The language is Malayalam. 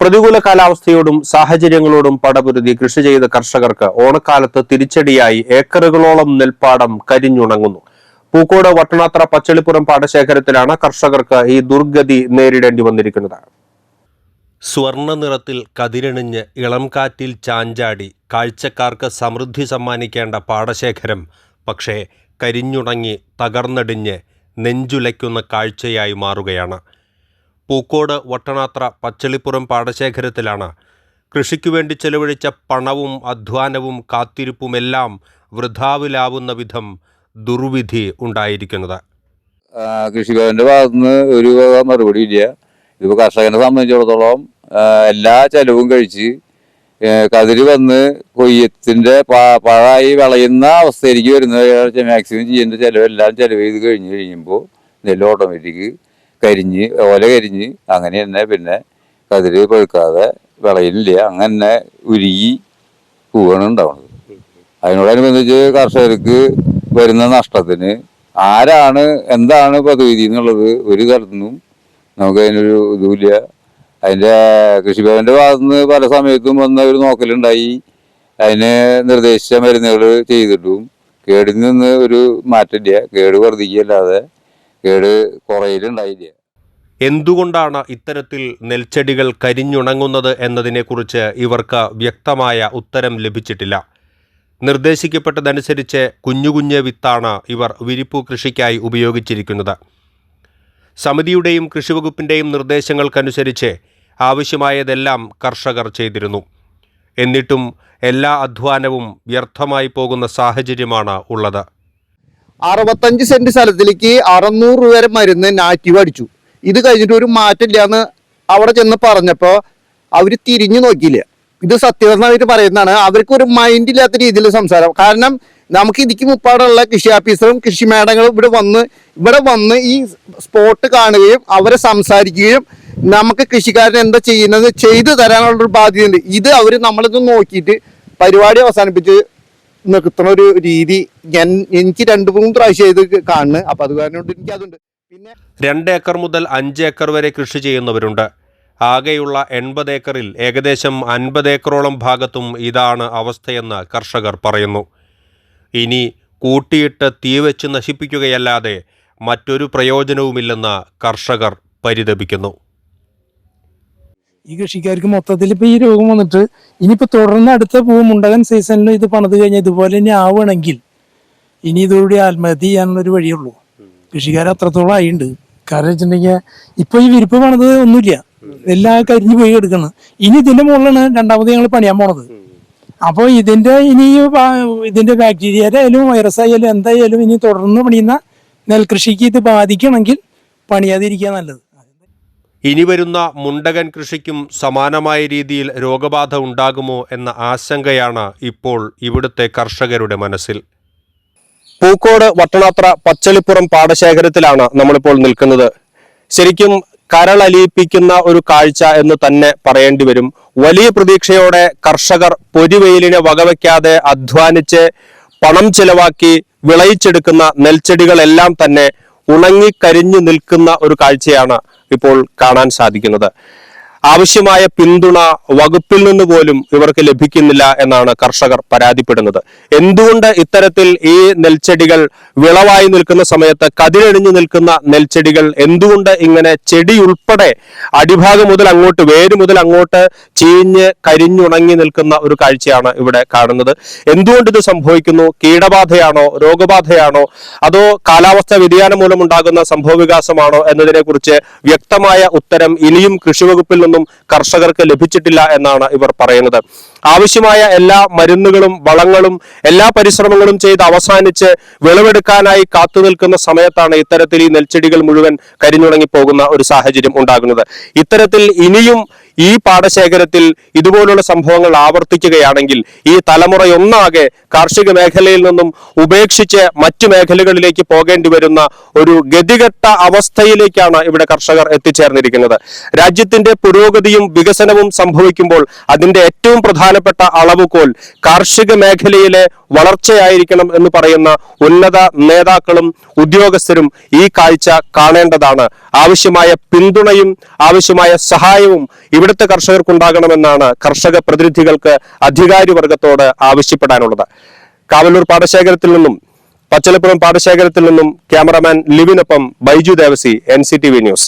പ്രതികൂല കാലാവസ്ഥയോടും സാഹചര്യങ്ങളോടും പടപുരുതി കൃഷി ചെയ്ത കർഷകർക്ക് ഓണക്കാലത്ത് തിരിച്ചടിയായി ഏക്കറുകളോളം നെൽപ്പാടം കരിഞ്ഞുണങ്ങുന്നു. പൂക്കോട് വട്ടണാത്ര പച്ചളിപ്പുറം പാടശേഖരത്തിലാണ് കർഷകർക്ക് ഈ ദുർഗതി നേരിടേണ്ടി വന്നിരിക്കുന്നത്. സ്വർണ നിറത്തിൽ കതിരണിഞ്ഞ് ഇളം കാറ്റിൽ ചാഞ്ചാടി കാഴ്ചക്കാർക്ക് സമൃദ്ധി സമ്മാനിക്കേണ്ട പാടശേഖരം പക്ഷേ കരിഞ്ഞുണങ്ങി തകർന്നടിഞ്ഞ് നെഞ്ചുലയ്ക്കുന്ന കാഴ്ചയായി മാറുകയാണ്. പൂക്കോട് വട്ടണാത്ര പച്ചളിപ്പുറം പാടശേഖരത്തിലാണ്. കൃഷിക്കു വേണ്ടി ചെലവഴിച്ച പണവും അധ്വാനവും കാത്തിരിപ്പുമെല്ലാം വൃഥാവിലാവുന്ന വിധം ദുർവിധി ഉണ്ടായിരിക്കുന്നത്. കൃഷിക്കാരന്റെ ഭാഗത്തുനിന്ന് ഒരു മറുപടി ഇല്ല. ഇതിപ്പോ കർഷകനെ സംബന്ധിച്ചിടത്തോളം എല്ലാ ചെലവും കഴിച്ച് കതിരി വന്ന് കൊയ്യത്തിന്റെ പഴായി വിളയുന്ന അവസ്ഥയിലേക്ക് വരുന്ന മാക്സിമം ചെയ്യേണ്ട ചെലവെല്ലാം ചെലവ് ചെയ്ത് കഴിഞ്ഞ് കഴിയുമ്പോൾ നെല്ല് ഓട്ടോമാറ്റിക് കരിഞ്ഞ് ഓല കരിഞ്ഞ് അങ്ങനെ തന്നെ പിന്നെ കതിര് പഴുക്കാതെ വിളയിലില്ല. അങ്ങനെ ഉരുകി പോവാണ് ഉണ്ടാവുന്നത്. അതിനോടനുബന്ധിച്ച് കർഷകർക്ക് വരുന്ന നഷ്ടത്തിന് ആരാണ് എന്താണ് പ്രതിവിധി എന്നുള്ളത് ഒരു തരത്തിനും നമുക്ക് അതിനൊരു ഇതുമില്ല. അതിന്റെ കൃഷിഭവന്റെ ഭാഗത്തുനിന്ന് പല സമയത്തും വന്ന ഒരു നോക്കലുണ്ടായി. അതിന് നിർദ്ദേശിച്ച മരുന്നുകൾ ചെയ്തിട്ടും കേടിൽ നിന്ന് ഒരു മാറ്റമില്ല. കേട് വർദ്ധിക്കുകയല്ലാതെ കേട് കുറയിലുണ്ടായില്ല? എന്തുകൊണ്ടാണ് ഇത്തരത്തിൽ നെൽച്ചെടികൾ കരിഞ്ഞുണങ്ങുന്നത് എന്നതിനെക്കുറിച്ച് ഇവർക്ക് വ്യക്തമായ ഉത്തരം ലഭിച്ചിട്ടില്ല? നിർദ്ദേശിക്കപ്പെട്ടതനുസരിച്ച് കുഞ്ഞു കുഞ്ഞ് വിത്താണ് ഇവർ വിരിപ്പു കൃഷിക്കായി ഉപയോഗിച്ചിരിക്കുന്നത്. സമിതിയുടെയും കൃഷിവകുപ്പിന്റെയും നിർദ്ദേശങ്ങൾക്കനുസരിച്ച് ആവശ്യമായതെല്ലാം കർഷകർ ചെയ്തിരുന്നു. എന്നിട്ടും എല്ലാ അധ്വാനവും വ്യർത്ഥമായി പോകുന്ന സാഹചര്യമാണ് ഉള്ളത്. അറുപത്തഞ്ച് സെന്റ് സ്ഥലത്തിലേക്ക് അറുന്നൂറ് രൂപ വരെ മരുന്ന് നാറ്റീവ് അടിച്ചു. ഇത് കഴിഞ്ഞിട്ട് ഒരു മാറ്റില്ല എന്ന് അവിടെ ചെന്ന് പറഞ്ഞപ്പോ അവർ തിരിഞ്ഞു നോക്കിയില്ല. ഇത് സത്യസന്ധമായിട്ട് പറയുന്നതാണ്. അവർക്ക് ഒരു മൈൻഡ് ഇല്ലാത്ത രീതിയിൽ സംസാരം. കാരണം നമുക്ക് ഇതിക്ക് മുപ്പാടുള്ള കൃഷി ഓഫീസറും കൃഷി മേടങ്ങളും ഇവിടെ വന്ന് ഇവിടെ വന്ന് ഈ സ്പോട്ട് കാണുകയും അവരെ സംസാരിക്കുകയും നമുക്ക് കൃഷിക്കാരൻ എന്താ ചെയ്യുന്നത്? ചെയ്തു തരാനുള്ളൊരു ബാധ്യതയുണ്ട്. ഇത് അവർ നമ്മളിത് നോക്കിയിട്ട് പരിപാടി അവസാനിപ്പിച്ച് നിർത്തുന്ന ഒരു രീതി ഞാൻ എനിക്ക് രണ്ട് മൂന്ന് പ്രാവശ്യം ഇത് കാണുന്നു അപ്പൊ അത് കാരണം എനിക്ക് അതുണ്ട്. പിന്നെ രണ്ട് ഏക്കർ മുതൽ അഞ്ച് ഏക്കർ വരെ കൃഷി ചെയ്യുന്നവരുണ്ട്. ആകെയുള്ള എൺപത് ഏക്കറിൽ ഏകദേശം അൻപത് ഏക്കറോളം ഭാഗത്തും ഇതാണ് അവസ്ഥയെന്ന് കർഷകർ പറയുന്നു. ഇനി കൂട്ടിയിട്ട് തീവച്ച് നശിപ്പിക്കുകയല്ലാതെ മറ്റൊരു പ്രയോജനവുമില്ലെന്ന് കർഷകർ പരിതപിക്കുന്നു. ഈ കൃഷിക്കാർക്ക് മൊത്തത്തിൽ ഇപ്പൊ ഈ രോഗം വന്നിട്ട് ഇനിയിപ്പോ തുടർന്ന് അടുത്ത പൂ മുണ്ടകൻ സീസണിലും ഇത് പണിത് കഴിഞ്ഞാൽ ഇതുപോലെ തന്നെ ആവുകയാണെങ്കിൽ ഇനി ഇതോടുകൂടി ആത്മഹത്യ ചെയ്യാനുള്ള ഒരു വഴിയുള്ളൂ. കൃഷിക്കാർ അത്രത്തോളം ആയിണ്ട്. കാരണം വെച്ചിട്ടുണ്ടെങ്കിൽ ഇപ്പൊ ഈ വിരിപ്പ് പണിത് ഒന്നുമില്ല. എല്ലാ കരിഞ്ഞു പോയി എടുക്കണം. ഇനി ഇതിന്റെ മുകളിലാണ് രണ്ടാമത് ഞങ്ങൾ പണിയാൻ പോണത്. അപ്പോൾ ഇതിന്റെ ഇനി ഇതിന്റെ ബാക്ടീരിയ ആയാലും വൈറസ് ആയാലും എന്തായാലും ഇനി തുടർന്ന് പണിയുന്ന നെൽകൃഷിക്ക് ഇത് ബാധിക്കണമെങ്കിൽ പണിയാതിരിക്കുക നല്ലത്. ഇനി വരുന്ന മുണ്ടകൻ കൃഷിക്കും സമാനമായ രീതിയിൽ രോഗബാധ ഉണ്ടാകുമോ എന്ന ആശങ്കയാണ് ഇപ്പോൾ ഇവിടുത്തെ കർഷകരുടെ മനസ്സിൽ. പൂക്കോട് വട്ടണാത്ര പച്ചളിപ്പുറം പാടശേഖരത്തിലാണ് നമ്മളിപ്പോൾ നിൽക്കുന്നത്. ശരിക്കും കരളലിയിപ്പിക്കുന്ന ഒരു കാഴ്ച എന്ന് തന്നെ പറയേണ്ടി വരും. വലിയ പ്രതീക്ഷയോടെ കർഷകർ പൊരിവെയിലിനെ വകവയ്ക്കാതെ അധ്വാനിച്ച് പണം ചിലവാക്കി വിളയിച്ചെടുക്കുന്ന നെൽച്ചെടികളെല്ലാം തന്നെ ഉണങ്ങിക്കരിഞ്ഞു നിൽക്കുന്ന ഒരു കാഴ്ചയാണ് ഇപ്പോൾ കാണാൻ സാധിക്കുന്നത്. ആവശ്യമായ പിന്തുണ വകുപ്പിൽ നിന്ന് പോലും ഇവർക്ക് ലഭിക്കുന്നില്ല എന്നാണ് കർഷകർ പരാതിപ്പെടുന്നത്. എന്തുകൊണ്ട് ഇത്തരത്തിൽ ഈ നെൽച്ചെടികൾ വിളവായി നിൽക്കുന്ന സമയത്ത് കതിരണിഞ്ഞു നിൽക്കുന്ന നെൽച്ചെടികൾ എന്തുകൊണ്ട് ഇങ്ങനെ ചെടി ഉൾപ്പെടെ അടിഭാഗം മുതൽ അങ്ങോട്ട് വേര് മുതൽ അങ്ങോട്ട് ചീഞ്ഞ് കരിഞ്ഞുണങ്ങി നിൽക്കുന്ന ഒരു കാഴ്ചയാണ് ഇവിടെ കാണുന്നത്. എന്തുകൊണ്ട് ഇത് സംഭവിക്കുന്നു? കീടബാധയാണോ? രോഗബാധയാണോ? അതോ കാലാവസ്ഥാ വ്യതിയാനം മൂലമുണ്ടാകുന്ന സംഭവവികാസമാണോ എന്നതിനെ കുറിച്ച് വ്യക്തമായ ഉത്തരം ഇനിയും കൃഷിവകുപ്പിൽ നിന്നും കർഷകർക്ക് ലഭിച്ചിട്ടില്ല എന്നാണ് ഇവർ പറയുന്നത്. ആവശ്യമായ എല്ലാ മരുന്നുകളും വളങ്ങളും എല്ലാ പരിശ്രമങ്ങളും ചെയ്ത് അവസാനിച്ച് വിളവെടുക്കാനായി കാത്തു നിൽക്കുന്ന സമയത്താണ് ഇത്തരത്തിൽ ഈ നെൽച്ചെടികൾ മുഴുവൻ കരിഞ്ഞുണങ്ങി പോകുന്ന ഒരു സാഹചര്യം ഉണ്ടാകുന്നത്. ഇത്തരത്തിൽ ഇനിയും ഈ പാടശേഖരത്തിൽ ഇതുപോലുള്ള സംഭവങ്ങൾ ആവർത്തിക്കുകയാണെങ്കിൽ ഈ തലമുറയൊന്നാകെ കാർഷിക മേഖലയിൽ നിന്നും ഉപേക്ഷിച്ച് മറ്റു മേഖലകളിലേക്ക് പോകേണ്ടി വരുന്ന ഒരു ഗതികെട്ട അവസ്ഥയിലേക്കാണ് ഇവിടെ കർഷകർ എത്തിച്ചേർന്നിരിക്കുന്നത്. രാജ്യത്തിന്റെ പുരോഗതിയും വികസനവും സംഭവിക്കുമ്പോൾ അതിന്റെ ഏറ്റവും പ്രധാനപ്പെട്ട അളവുകോൽ കാർഷിക മേഖലയിലെ വളർച്ചയായിരിക്കണം എന്ന് പറയുന്ന ഉന്നത നേതാക്കളും ഉദ്യോഗസ്ഥരും ഈ കാഴ്ച കാണേണ്ടതാണ്. ആവശ്യമായ പിന്തുണയും ആവശ്യമായ സഹായവും ഇവിടുത്തെ കർഷകർക്കുണ്ടാകണമെന്നാണ് കർഷക പ്രതിനിധികൾക്ക് അധികാരി വർഗത്തോട് ആവശ്യപ്പെടാനുള്ളത്. കാവല്ലൂർ പാടശേഖരത്തിൽ നിന്നും പച്ചലപ്പുറം പാടശേഖരത്തിൽ നിന്നും ക്യാമറമാൻ ലിവിനൊപ്പം ബൈജു ദേവസി എൻ ന്യൂസ്.